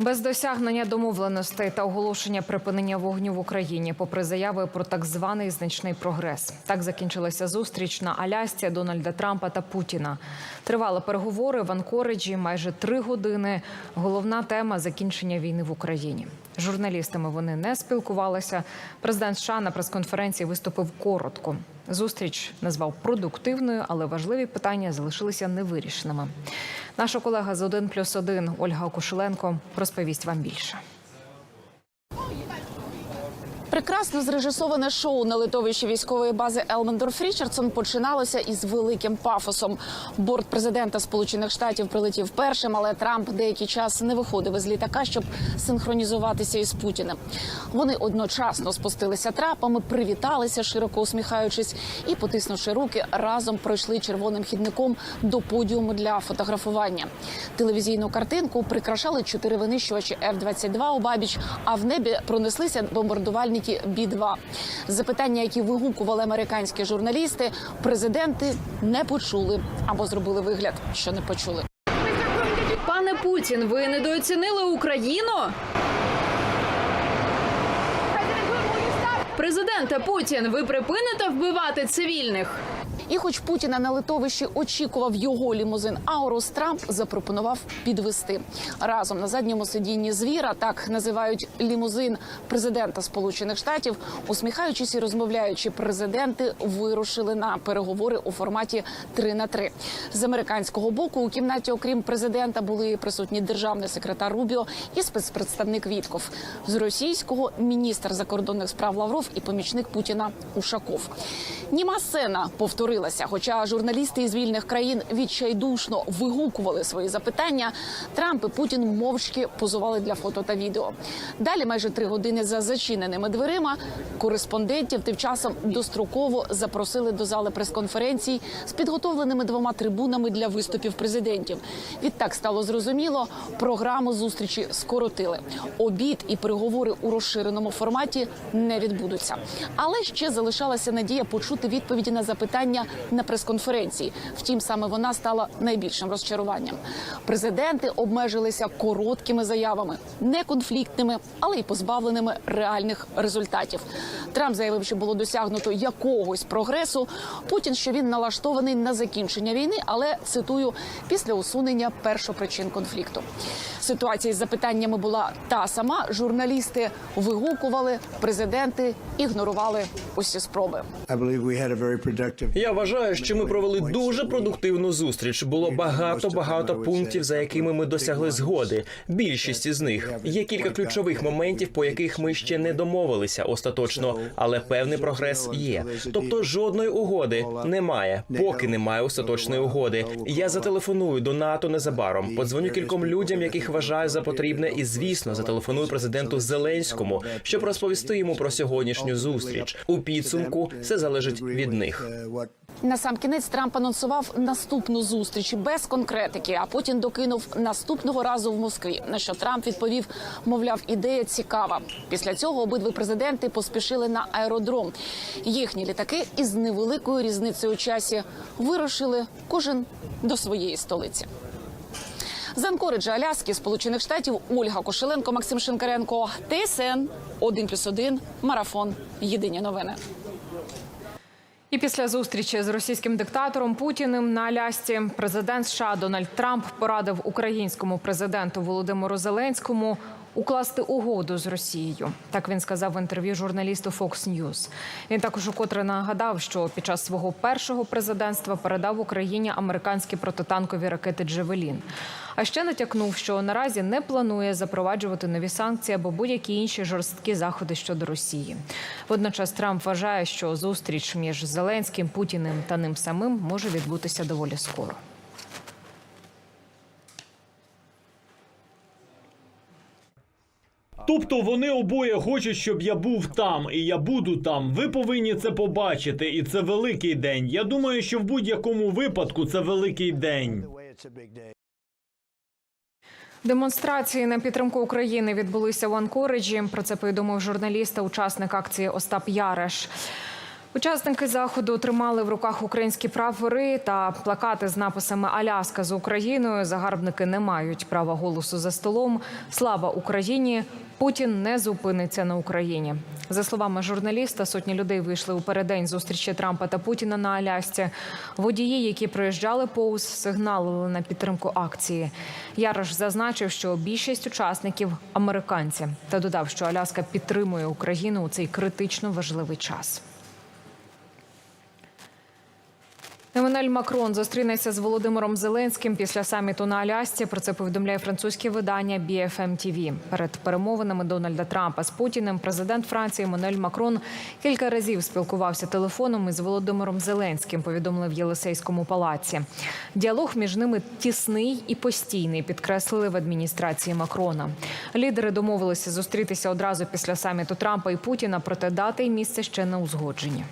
Без досягнення домовленостей та оголошення припинення вогню в Україні, попри заяви про так званий значний прогрес, так закінчилася зустріч на Алясці Дональда Трампа та Путіна. Тривали переговори в Анкориджі майже три години. Головна тема закінчення війни в Україні. З Журналістами вони не спілкувалися. Президент США на прес-конференції виступив коротко. Зустріч назвав продуктивною, але важливі питання залишилися невирішеними. Наша колега з 1 плюс 1 Ольга Кушеленко розповість вам більше. Прекрасно зрежисоване шоу на литовищі військової бази Елмендорф Річардсон починалося із великим пафосом. Борт президента Сполучених Штатів прилетів першим, але Трамп деякий час не виходив із літака, щоб синхронізуватися із Путіним. Вони одночасно спустилися трапами, привіталися, широко усміхаючись, і, потиснувши руки, разом пройшли червоним хідником до подіуму для фотографування. Телевізійну картинку прикрашали чотири винищувачі F-22 у Бабіч, а в небі пронеслися бомбардувальники Бі-2. Запитання, які вигукували американські журналісти, президенти не почули або зробили вигляд, що не почули. Пане Путін, ви недооцінили Україну? Президенте Путін, ви припините вбивати цивільних? І, хоч Путіна на литовищі очікував його лімузин Аурус, Трамп запропонував підвести разом на задньому сидінні звіра, так називають лімузин президента Сполучених Штатів, усміхаючись і розмовляючи, президенти вирушили на переговори у форматі 3 на 3 З американського боку у кімнаті, окрім президента, були присутні державний секретар Рубіо і спецпредставник Вітков. З російського міністр закордонних справ Лавров і помічник Путіна Ушаков. Німа сцена повторилася. Хоча журналісти із вільних країн відчайдушно вигукували свої запитання, Трамп і Путін мовчки позували для фото та відео. Далі, майже три години за зачиненими дверима, кореспондентів тим часом достроково запросили до зали прес-конференцій з підготовленими двома трибунами для виступів президентів. Відтак стало зрозуміло, програму зустрічі скоротили. Обід і переговори у розширеному форматі не відбудуться. Але ще залишалася надія почути відповіді на запитання на прес-конференції. Втім, саме вона стала найбільшим розчаруванням. Президенти обмежилися короткими заявами, не конфліктними, але й позбавленими реальних результатів. Трамп заявив, що було досягнуто якогось прогресу. Путін, що він налаштований на закінчення війни, але цитую після усунення першопричин конфлікту. Ситуація з запитаннями була та сама. Журналісти вигукували, президенти ігнорували усі спроби. Я вважаю, що ми провели дуже продуктивну зустріч. Було багато багато пунктів, за якими ми досягли згоди. Більшість із них є кілька ключових моментів, по яких ми ще не домовилися остаточно, але певний прогрес є. Тобто жодної угоди немає, поки немає остаточної угоди. Я зателефоную до НАТО незабаром. Подзвоню кільком людям, яких вважаю за потрібне, і звісно, зателефоную президенту Зеленському, щоб розповісти йому про сьогоднішню зустріч. У підсумку все залежить від них. Uh, На сам кінець Трамп анонсував наступну зустріч без конкретики, а потім докинув наступного разу в Москві. На що Трамп відповів, мовляв, ідея цікава. Після цього обидві президенти поспішили на аеродром. Їхні літаки із невеликою різницею у часі вирушили кожен до своєї столиці. З Анкориджа Аляски, Сполучених Штатів, Ольга Кошеленко, Максим Шинкаренко, ТСН 1+,1, Марафон. Єдині новини. І після зустрічі з російським диктатором Путіним на Алясці президент США Дональд Трамп порадив українському президенту Володимиру Зеленському укласти угоду з Росією. Так він сказав в інтерв'ю журналісту Fox News. Він також укотре нагадав, що під час свого першого президентства передав Україні американські протитанкові ракети Джевелін. А ще натякнув, що наразі не планує запроваджувати нові санкції або будь-які інші жорсткі заходи щодо Росії. Водночас Трамп вважає, що зустріч між Зеленським, Путіним та ним самим може відбутися доволі скоро. Тобто вони обоє хочуть, щоб я був там, і я буду там. Ви повинні це побачити, і це великий день. Я думаю, що в будь-якому випадку це великий день. Демонстрації на підтримку України відбулися в Анкориджі. Про це повідомив журналіст та учасник акції Остап Яреш. Учасники заходу тримали в руках українські прапори та плакати з написами Аляска з Україною. Загарбники не мають права голосу за столом. Слава Україні! Путін не зупиниться на Україні. За словами журналіста, сотні людей вийшли у переддень зустрічі Трампа та Путіна на Алясці. Водії, які проїжджали повз, сигналили на підтримку акції. Ярош зазначив, що більшість учасників американці та додав, що Аляска підтримує Україну у цей критично важливий час. Еммануель Макрон зустрінеться з Володимиром Зеленським після саміту на Алясці. Про це повідомляє французьке видання BFM TV. Перед перемовинами Дональда Трампа з Путіним президент Франції Еммануель Макрон кілька разів спілкувався телефоном із Володимиром Зеленським. Повідомили в Єлисейському палаці. Діалог між ними тісний і постійний. Підкреслили в адміністрації Макрона. Лідери домовилися зустрітися одразу після саміту Трампа і Путіна. Проте дати і місце ще не узгоджені.